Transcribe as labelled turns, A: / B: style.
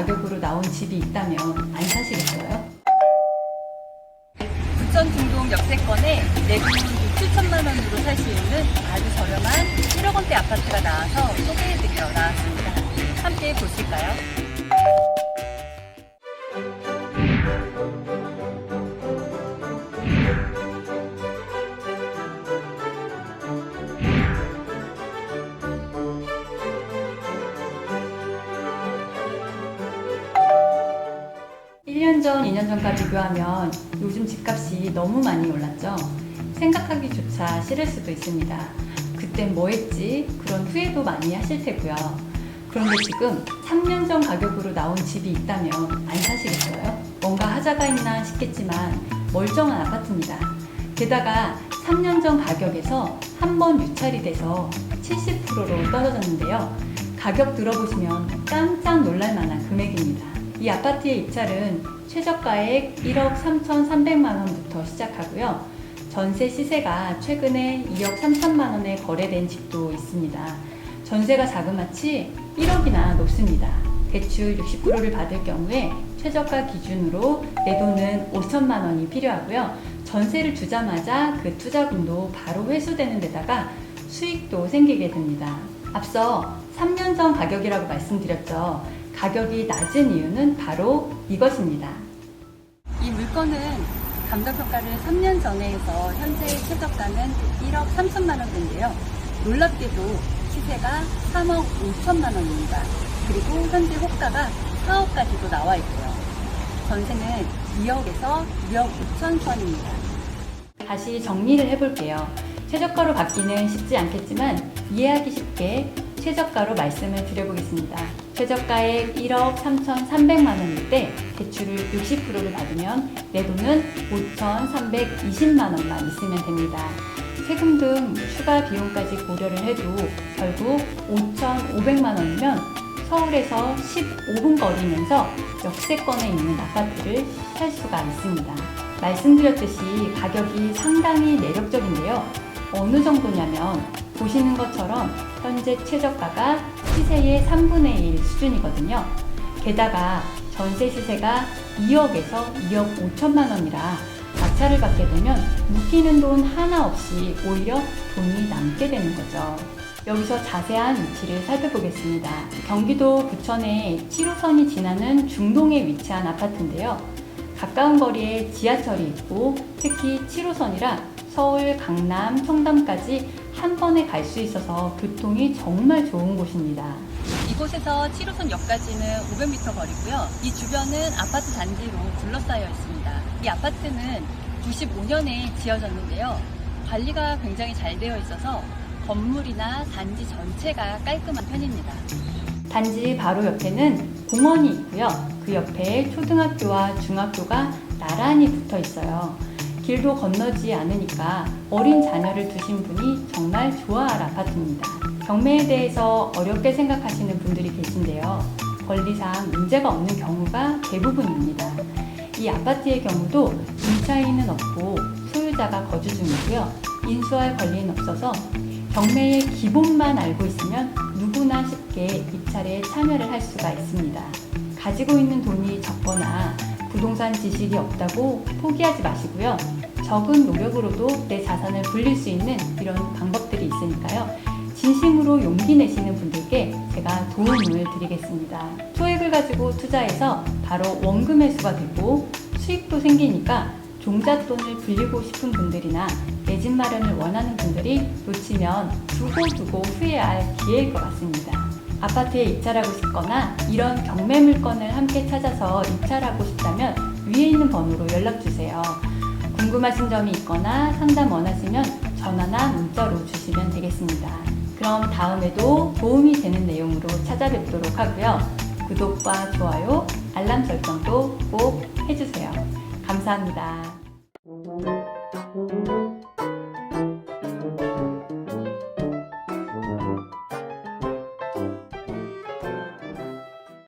A: 가격으로 나온 집이 있다면 안 사시겠어요?
B: 부천 중동 역세권에 내돈 7천만 원으로 살 수 있는 아주 저렴한 1억 원대 아파트가 나와서 소개해드리러 나왔습니다. 함께 보실까요?
A: 전, 2년 전과 비교하면 요즘 집값이 너무 많이 올랐죠. 생각하기조차 싫을 수도 있습니다. 그땐 뭐 했지? 그런 후회도 많이 하실 테고요. 그런데 지금 3년 전 가격으로 나온 집이 있다면 안 사시겠어요? 뭔가 하자가 있나 싶겠지만 멀쩡한 아파트입니다. 게다가 3년 전 가격에서 한 번 유찰이 돼서 70%로 떨어졌는데요. 가격 들어보시면 깜짝 놀랄 만한 금액입니다. 이 아파트의 입찰은 최저가액 1억 3,300만 원부터 시작하고요. 전세 시세가 최근에 2억 3천만 원에 거래된 집도 있습니다. 전세가 자그마치 1억이나 높습니다. 대출 60%를 받을 경우에 최저가 기준으로 내 돈은 5천만 원이 필요하고요. 전세를 주자마자 그 투자금도 바로 회수되는 데다가 수익도 생기게 됩니다. 앞서 3년 전 가격이라고 말씀드렸죠. 가격이 낮은 이유는 바로 이것입니다.
B: 이 물건은 감정평가를 3년 전에 해서 현재 최저가는 1억 3천만 원인데요. 놀랍게도 시세가 3억 5천만 원입니다. 그리고 현재 호가가 4억까지도 나와 있고요. 전세는 2억에서 2억 5천 선입니다.
A: 다시 정리를 해볼게요. 최저가로 받기는 쉽지 않겠지만 이해하기 쉽게 최저가로 말씀을 드려보겠습니다. 최저가액 1억 3,300만 원일 때 대출을 60%를 받으면 내 돈은 5,320만 원만 있으면 됩니다. 세금 등 추가 비용까지 고려를 해도 결국 5,500만 원이면 서울에서 15분 거리면서 역세권에 있는 아파트를 살 수가 있습니다. 말씀드렸듯이 가격이 상당히 매력적인데요. 어느 정도냐면 보시는 것처럼 현재 최저가가 시세의 3분의 1 수준이거든요. 게다가 전세 시세가 2억에서 2억 5천만 원이라 낙찰을 받게 되면 묶이는 돈 하나 없이 오히려 돈이 남게 되는 거죠. 여기서 자세한 위치를 살펴보겠습니다. 경기도 부천에 7호선이 지나는 중동에 위치한 아파트인데요. 가까운 거리에 지하철이 있고 특히 7호선이라 서울, 강남, 청담까지 한 번에 갈 수 있어서 교통이 정말 좋은 곳입니다.
B: 이곳에서 7호선 역까지는 500m 거리고요. 이 주변은 아파트 단지로 둘러싸여 있습니다. 이 아파트는 95년에 지어졌는데요. 관리가 굉장히 잘 되어 있어서 건물이나 단지 전체가 깔끔한 편입니다.
A: 단지 바로 옆에는 공원이 있고요. 그 옆에 초등학교와 중학교가 나란히 붙어 있어요. 길도 건너지 않으니까 어린 자녀를 두신 분이 정말 좋아할 아파트입니다. 경매에 대해서 어렵게 생각하시는 분들이 계신데요. 권리상 문제가 없는 경우가 대부분입니다. 이 아파트의 경우도 임차인은 없고 소유자가 거주 중이고요. 인수할 권리는 없어서 경매의 기본만 알고 있으면 누구나 쉽게 입찰에 참여를 할 수가 있습니다. 가지고 있는 돈이 적거나 부동산 지식이 없다고 포기하지 마시고요. 적은 노력으로도 내 자산을 불릴 수 있는 이런 방법들이 있으니까요. 진심으로 용기 내시는 분들께 제가 도움을 드리겠습니다. 소액을 가지고 투자해서 바로 원금 회수가 되고 수익도 생기니까 종잣돈을 불리고 싶은 분들이나 내 집 마련을 원하는 분들이 놓치면 두고두고 후회할 기회일 것 같습니다. 아파트에 입찰하고 싶거나 이런 경매 물건을 함께 찾아서 입찰하고 싶다면 위에 있는 번호로 연락 주세요. 궁금하신 점이 있거나 상담 원하시면 전화나 문자로 주시면 되겠습니다. 그럼 다음에도 도움이 되는 내용으로 찾아뵙도록 하고요. 구독과 좋아요, 알람 설정도 꼭 해주세요. 감사합니다.